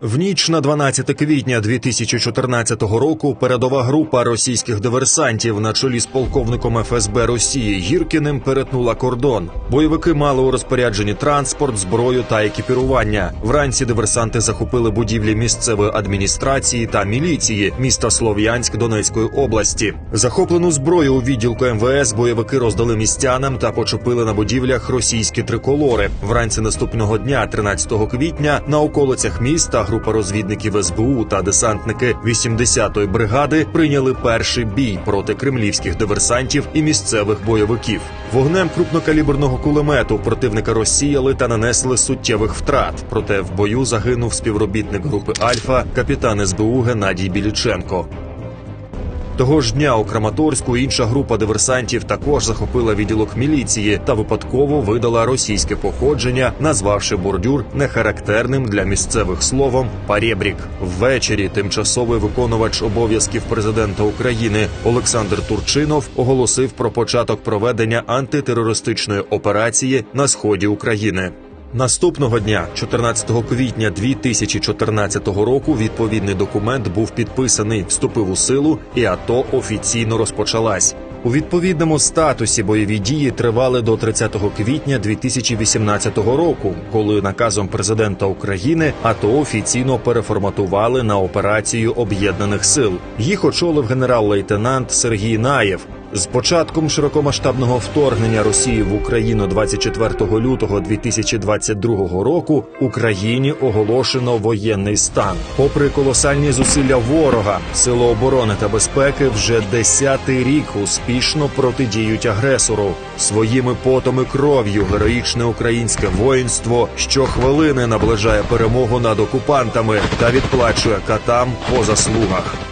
В ніч на 12 квітня 2014 року передова група російських диверсантів на чолі з полковником ФСБ Росії Гіркіним перетнула кордон. Бойовики мали у розпорядженні транспорт, зброю та екіпірування. Вранці диверсанти захопили будівлі місцевої адміністрації та міліції міста Слов'янськ Донецької області. Захоплену зброю у відділку МВС бойовики роздали містянам та почепили на будівлях російські триколори. Вранці наступного дня, 13 квітня, на околицях міста група розвідників СБУ та десантники 80-ї бригади прийняли перший бій проти кремлівських диверсантів і місцевих бойовиків. Вогнем крупнокаліберного кулемету противника розсіяли та нанесли суттєвих втрат. Проте в бою загинув співробітник групи Альфа, капітан СБУ Геннадій Біліченко. Того ж дня у Краматорську інша група диверсантів також захопила відділок міліції та випадково видала російське походження, назвавши бордюр нехарактерним для місцевих словом «парєбрік». Ввечері тимчасовий виконувач обов'язків президента України Олександр Турчинов оголосив про початок проведення антитерористичної операції на сході України. Наступного дня, 14 квітня 2014 року, відповідний документ був підписаний, вступив у силу, і АТО офіційно розпочалась. У відповідному статусі бойові дії тривали до 30 квітня 2018 року, коли наказом президента України АТО офіційно переформатували на операцію об'єднаних сил. Їх очолив генерал-лейтенант Сергій Наєв. З початком широкомасштабного вторгнення Росії в Україну 24 лютого 2022 року Україні оголошено воєнний стан. Попри колосальні зусилля ворога, сили оборони та безпеки вже десятий рік успішно протидіють агресору. Своїми потом і кров'ю героїчне українське воїнство щохвилини наближає перемогу над окупантами та відплачує катам по заслугах.